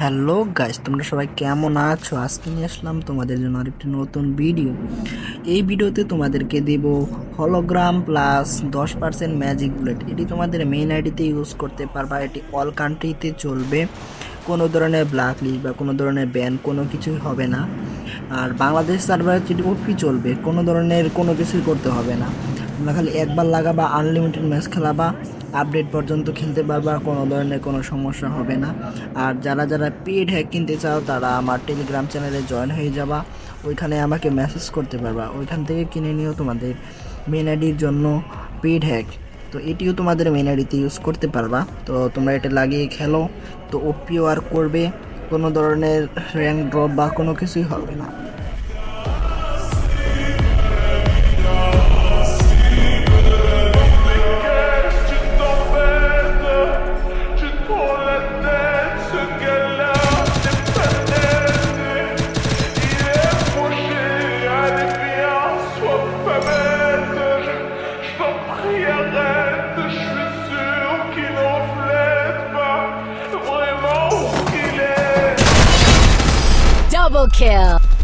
Hello guys তোমরা সবাই কেমন আছো? আজকে নিয়ে আসলাম তোমাদের জন্য আরেকটি নতুন ভিডিও এই ভিডিওতে তোমাদেরকে দেব হলোগ্রাম প্লাস দশ পার্সেন্ট ম্যাজিক বুলেট এটি তোমাদের মেইন আইডিতে ইউজ করতে পারবা। এটি অল কান্ট্রিতে চলবে। কোনো ধরনের ব্ল্যাক লিস্ট বা কোনো ধরনের ব্যান কোনো কিছুই হবে না। আর বাংলাদেশ সার্ভারে ওপি চলবে। কোনো ধরনের কোনো কিছুই করতে হবে না। তোমরা খালি একবার লাগাবা আনলিমিটেড ম্যাচ খেলাবা আপডেট পর্যন্ত খেলতে পারবা, কোনো ধরনের কোনো সমস্যা হবে না। আর যারা যারা পেড হ্যাক কিনতে চাও, তারা আমার টেলিগ্রাম চ্যানেলে জয়েন হয়ে যাবা। ওইখানে আমাকে মেসেজ করতে পারবা। ওইখান থেকে কিনে নিও তোমাদের মেন আইডির জন্য পেড হ্যাক তো এটিও তোমাদের মেন আইডিতে ইউজ করতে পারবা। তো তোমরা এটা লাগিয়ে খেলো। তো ওপিও আর করবে, কোনো ধরনের র্যাঙ্ক ড্রপ বা কোনো কিছুই হবে না। Double kill.